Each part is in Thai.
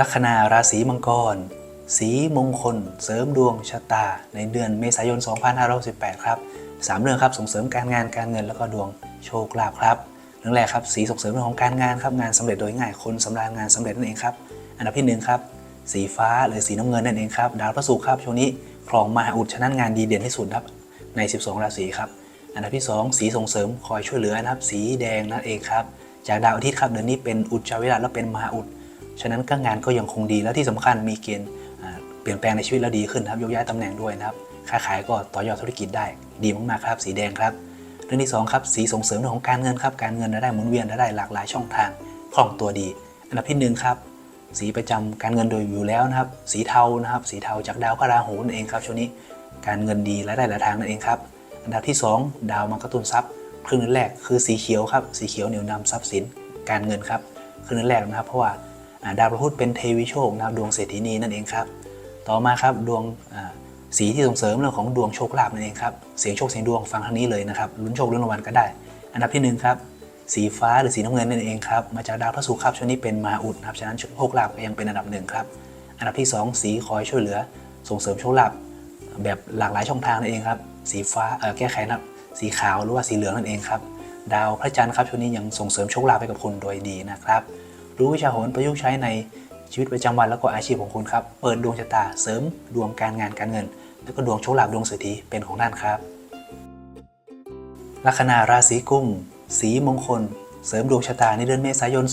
ลัคนาราศีมังกร สีมงคล เสริมดวงชะตา ในเดือนเมษายน 2518 ครับสามเรื่องครับส่งเสริมการงานการเงินแล้วก็ดวงโชคลาภครับเรื่องแรกครับสีส่งเสริมเรื่องของการงานครับงานสำเร็จโดยง่ายคนสำราญงานสำเร็จนั่นเองครับอันดับที่หนึ่งครับสีฟ้าหรือสีน้ำเงินนั่นเองครับดาวพระศุกร์ครับช่วงนี้ครองมหาอุดฉะนั้นงานดีเด่นที่สุดครับใน 12 ราศีครับอันดับที่สองสีส่งเสริมคอยช่วยเหลือนะครับสีแดงนั่นเองครับจากดาวอาทิตย์ครับเดือนนี้เป็นอุจจาวิราชและเป็นมหาอุด ฉะนั้นก็งานก็ยังคงดีและที่สำคัญมีเกณฑ์เปลี่ยนแปลงในชีวิตแล้วดีขึ้นนะครับยกย้ายตำแหน่งด้วยนะครับค้าขายก็ต่อยอดธุรกิจได้ดีมากๆครับสีแดงครับเรื่องที่สองครับสีส่งเสริมเรื่องของการเงินครับการเงินรายได้หมุนเวียนรายได้หลากหลายช่องทางคล่องตัวดี อันดับที่หนึ่งครับสีประจำการเงินโดยอยู่แล้วนะครับ สีเทานะครับ สีเทาจากดาวพระราหูนั่นเองครับช่วงนี้การเงินดีรายได้หลายทางนั่นเองครับอันดับที่สองดาวมากรตุนทรัพย์ครึ่งเดือนแรกคือสีเขียวครับสีเขียวเหนี่ยวนำทรัพย์สินการเงินครับครึ่งเดือนแรกนะครับเพราะว่า ดาวพระพุธเป็นเทวิโชคนะครับดวงเศรษฐีนีนั่นเองครับ ต่อมาครับดวงสีที่ส่งเสริมเรื่องของดวงโชคลาภนั่นเองครับเสียงโชคเสียงดวงฟังทางนี้เลยนะครับลุ้นโชคลุ้นรางวัลก็ได้ อันดับที่หนึ่งครับสีฟ้าหรือสีน้ำเงินนั่นเองครับมาจากดาวพระศุกร์ครับช่วงนี้เป็นมาอุดนะครับฉะนั้นโชคลาภก็ยังเป็นอันดับหนึ่งครับอันดับที่สองสีคอยช่วยเหลือ ส่งเสริมโชคลาภแบบหลากหลายช่องทางนั่นเองครับสีฟ้าเออแก้ไขนับสีขาวหรือว่าสีเหลืองนั่นเองครับดาวพระจันทร์ครับช่วงนี้ยังส่งเสริมโชคลาภให้กับคุณโดยดีนะครับ รู้วิชาโหนประยุกต์ใช้ในชีวิตประจำวันแล้วก็อาชีพของคุณครับ เปิดดวงชะตาเสริมดวงการงานการเงิน แล้วก็ดวงโชคลาภดวงเศรษฐีเป็นของท่านครับ ลัคนาราศีกุมสีมงคล เสริมดวงชะตาในเดือนเมษายน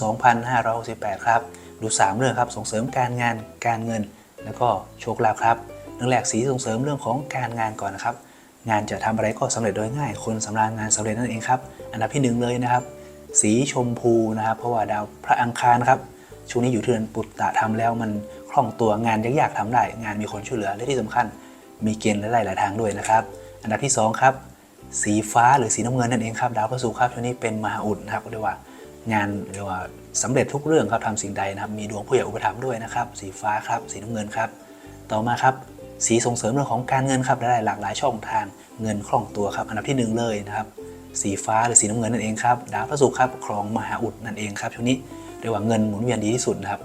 2568 ครับ ดู 3 เรื่องครับส่งเสริมการงานการเงิน แล้วก็โชคลาภครับเรื่องแรกสีส่งเสริมเรื่องของการงานก่อนนะครับ งานจะทำอะไรก็สำเร็จโดยง่าย คนสำราญงานสำเร็จนั่นเองครับ อันดับที่หนึ่งเลยนะครับ สีชมพูนะครับ เพราะว่าดาวพระอังคารครับช่วงนี้อยู่ที่เดือนปุตตะทำแล้วมันคล่องตัวงานยากๆทำได้ งานมีคนช่วยเหลือและที่สำคัญ มีเกณฑ์หลายๆหลายทางด้วยนะครับ อันดับที่สองครับ สีฟ้าหรือสีน้ำเงินนั่นเองครับดาวพระศุกร์ครับช่วงนี้เป็นมหาอุดนะครับก็เรียกว่างานเรียกว่าสำเร็จทุกเรื่องครับทำสิ่งใดนะครับมีดวงผู้ใหญ่อุปถัมภ์ด้วยนะครับ สีฟ้าครับ สีน้ำเงินครับ ต่อมาครับ สีส่งเสริมเรื่องของการเงินครับรายได้หลากหลายช่องทางเงินคล่องตัวครับ อันดับที่หนึ่งเลยนะครับ สีฟ้าหรือสีน้ำเงินนั่นเองครับดาวพระศุกร์ครับครองมหาอุดนั่นเองครับช่วงนี้เรียกว่าเงินหมุนเวียนดีที่สุดนะครับ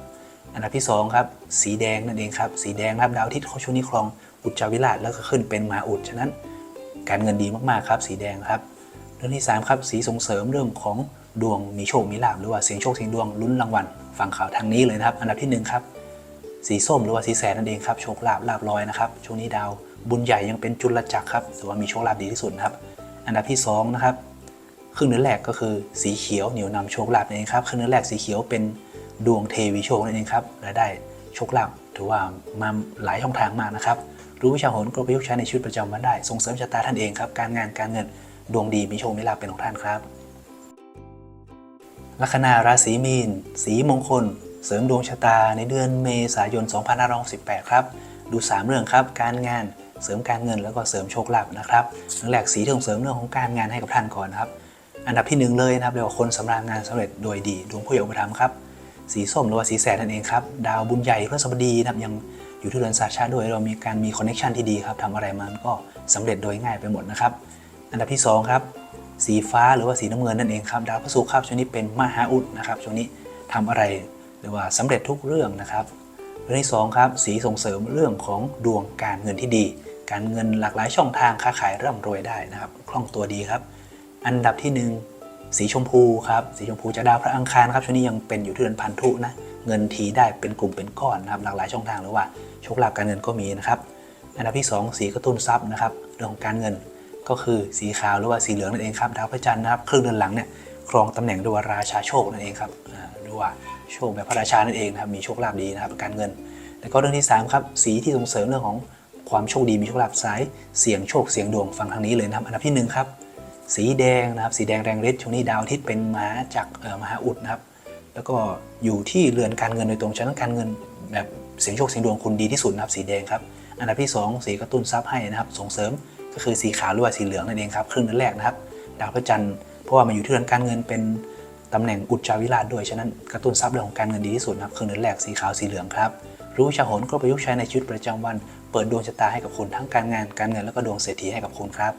อันดับที่สองครับสีแดงนั่นเองครับสีแดงครับดาวอาทิตย์เขาช่วงนี้ครองอุจจาวิราชแล้วก็ขึ้นเป็นมหาอุดฉะนั้น การเงินดีมากๆครับสีแดงครับเรื่องที่สามครับสีส่งเสริมเรื่องของดวงมีโชคมีลาภหรือว่าเสียงโชคเสียงดวงลุ้นรางวัลฟังข่าวทางนี้เลยนะครับ อันดับที่หนึ่งครับสีส้มหรือว่าสีแสดนั่นเองครับโชคลาภลาบลอยนะครับช่วงนี้ดาวบุญใหญ่ยังเป็นจุลจักรครับถือว่ามีโชคลาภดีที่สุดนะครับ อันดับที่สองนะครับครึ่งเดือนแรกก็คือสีเขียวเหนียวนำโชคลาภนั่นเองครับครึ่งเดือนแรกสีเขียวเป็นดวงเทวีโชคนั่นเองครับรายได้โชคลาภถือว่ามาหลายช่องทางมากนะครับ รู้วิชาโหนก็ประยุกต์ใช้ในชีวิตประจำวันได้ ส่งเสริมชะตาท่านเองครับ การงานการเงินดวงดีมีโชคมีลาภเป็นของท่านครับลัคนาราศีมีน สีมงคล เสริมดวงชะตาในเดือนเมษายน 2518 ครับ ดู 3 เรื่องครับ การงาน เสริมการเงินแล้วก็เสริมโชคลาภนะครับเรื่องแรกสีที่ส่งเสริมเรื่องของการงานให้กับท่านก่อนนะครับ อันดับที่หนึ่งเลยนะครับเรียกว่าคนสำราญงานสำเร็จโดยดีดวงผู้ใหญ่อุปถัมภ์ครับสีส้มหรือว่าสีแสดนั่นเองครับดาวบุญใหญ่พระสบดีนะครับยังอยู่ที่เรือนสาชาติด้วยเรามีการมีคอนเน t ชันที่ดีครับทำอะไรมันก็สำเร็จโดยง่ายไปหมดนะครับอันดับที่สองครับสีฟ้าหรือว่าสีน้ำเงินนั่นเองครับดาวพระศุกร์ครับช่วงนี้เป็นมหาอุดนะครับช่วงนี้ทำอะไรหรือว่าสำเร็จทุกเรื่องนะครับเรื่องที่สองครับสีส่งเสริมเรื่องของดวงการเงินที่ดี การเงินหลากหลายช่องทางค้าขายร่ำรวยได้นะครับ คล่องตัวดีครับ อันดับที่หนึ่งสีชมพูครับ สีชมพูจากดาวพระอังคารครับช่วงนี้ยังเป็นอยู่ที่เดือนพันธุนะ เงินทีได้เป็นกลุ่มเป็นก้อนนะครับ หลากหลายช่องทางหรือว่าโชคลาภการเงินก็มีนะครับ อันดับที่สองสีกระตุ้นทรัพย์นะครับ เรื่องของการเงินก็คือสีขาวหรือว่าสีเหลืองนั่นเองครับดาวพระจันทร์นะครับครึ่งเดือนหลังเนี่ยครองตำแหน่งดวยว่าราชาโชคนั่นเองครับหรือว่าโชคแบบพระราชานั่นเองนะครับมีโชคลาภดีนะครับการเงิน แล้วก็เรื่องที่สามครับ สีที่ส่งเสริมเรื่องของ ความโชคดีมีโชคลาภสาย เสียงโชคเสียงดวงฟังทางนี้เลยนะครับ อันดับที่หนึ่งครับสีแดงนะครับ สีแดงแรงฤทธิ์ช่วงนี้ดาวอาทิตย์เป็นมหาจากมหาอุดนะครับ แล้วก็อยู่ที่เรือนการเงินโดยตรงฉะนั้นการเงินแบบเสียงโชคเสียงดวงคุณดีที่สุดนะครับ สีแดงครับ อันดับที่สองสีกระตุ้นทรัพย์ให้นะครับ ส่งเสริมก็คือสีขาวหรือว่าสีเหลืองนั่นเองครับครึ่งเดือนแรกนะครับ ดาวพระจันทร์เพราะว่ามันอยู่ที่เรือนการเงินเป็นตำแหน่งอุจจาวิราชด้วยฉะนั้นกระตุ้นทรัพย์เรื่องของการเงินดีที่สุดนะครับครึ่งเดือนแรกสีขาวสีเหลืองครับ รู้วิชาโหนก็ประยุกต์ใช้ในชีวิตประจำวัน เปิดดวงชะตาให้กับคุณทั้งการงานการเงินแล้วก็ดวงเศรษฐีให้กับคุณครับ